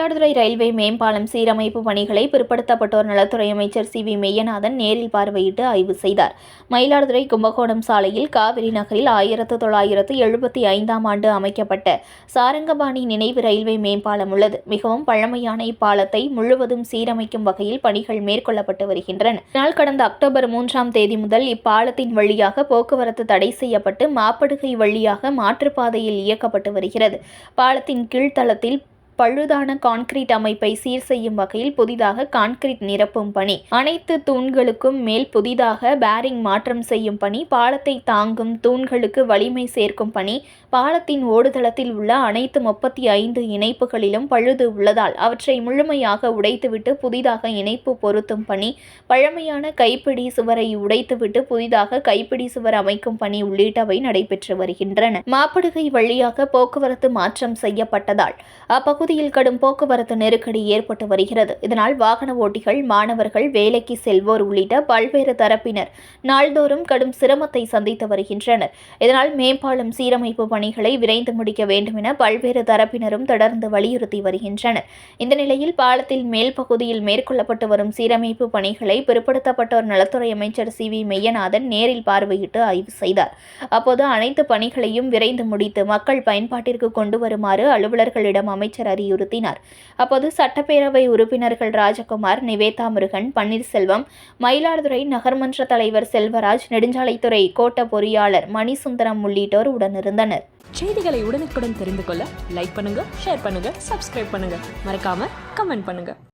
Mayiladuthurai railway மேம்பாலம் சீரமைப்பு பணிகளை பிற்படுத்தப்பட்டோர் நலத்துறை அமைச்சர் சி வி மெய்யநாதன் நேரில் பார்வையிட்டு ஆய்வு செய்தார். மயிலாடுதுறை கும்பகோணம் சாலையில் காவிரி நகரில் ஆயிரத்து தொள்ளாயிரத்து எழுபத்தி ஐந்தாம் ஆண்டு அமைக்கப்பட்ட சாரங்கபாணி நினைவு ரயில்வே மேம்பாலம் உள்ளது. மிகவும் பழமையான இப்பாலத்தை முழுவதும் சீரமைக்கும் வகையில் பணிகள் மேற்கொள்ளப்பட்டு வருகின்றன. இதனால் கடந்த அக்டோபர் மூன்றாம் தேதி முதல் இப்பாலத்தின் வழியாக போக்குவரத்து தடை செய்யப்பட்டு மாப்படுகை வழியாக மாற்றுப்பாதையில் இயக்கப்பட்டு வருகிறது. பாலத்தின் கீழ்த்தளத்தில் பழுதான கான்கிரீட் அமைப்பை சீர் செய்யும் வகையில் புதிதாக கான்கிரீட் நிரப்பும் பணி. அனைத்து தூண்களுக்கும் மேல் புதிதாக பேரிங் மாற்றம் செய்யும் பணி. பாலத்தை தாங்கும் தூண்களுக்கு வலிமை சேர்க்கும் பணி. பாலத்தின் ஓடுதளத்தில் உள்ள அனைத்து முப்பத்தி ஐந்து இணைப்புகளிலும் பழுது உள்ளதால் அவற்றை முழுமையாக உடைத்துவிட்டு புதிதாக இணைப்பு பொருத்தும் பணி. பழமையான கைப்பிடி சுவரை உடைத்துவிட்டு புதிதாக கைப்பிடி சுவர் அமைக்கும் பணி உள்ளிட்டவை நடைபெற்று வருகின்றன. மாப்படுகை வழியாக போக்குவரத்து மாற்றம் செய்யப்பட்டதால் அப்பகுதி அப்பகுதியில் கடும் போக்குவரத்து நெருக்கடி ஏற்பட்டு வருகிறது. இதனால் வாகன ஓட்டிகள் மாணவர்கள் வேலைக்கு செல்வோர் உள்ளிட்ட பல்வேறு தரப்பினர் நாள்தோறும் கடும் சிரமத்தை சந்தித்து வருகின்றனர். இதனால் மேம்பாலம் சீரமைப்பு பணிகளை விரைந்து முடிக்க வேண்டும் என பல்வேறு தரப்பினரும் தொடர்ந்து வலியுறுத்தி வருகின்றனர். இந்த நிலையில் பாலத்தில் மேல் பகுதியில் மேற்கொள்ளப்பட்டு வரும் சீரமைப்பு பணிகளை பிற்படுத்தப்பட்டோர் நலத்துறை அமைச்சர் சி. வி. மெய்யநாதன் நேரில் பார்வையிட்டு ஆய்வு செய்தார். அப்போது அனைத்து பணிகளையும் விரைந்து முடித்து மக்கள் பயன்பாட்டிற்கு கொண்டு வருமாறு அலுவலர்களிடம் அமைச்சர் வலியுறுத்தினார். அப்போது சட்டப்பேரவை உறுப்பினர்கள் ராஜகுமார் நிவேதா முருகன் பன்னீர்செல்வம் மயிலாடுதுறை நகர்மன்ற தலைவர் செல்வராஜ் நெடுஞ்சாலைத்துறை கோட்ட பொறியாளர் மணிசுந்தரம் உள்ளிட்டோர் உடனிருந்தனர். செய்திகளை உடனுக்குடன் தெரிந்து கொள்ள லைக் பண்ணுங்க ஷேர் பண்ணுங்க சப்ஸ்கிரைப் பண்ணுங்க. மறக்காம கமெண்ட் பண்ணுங்க.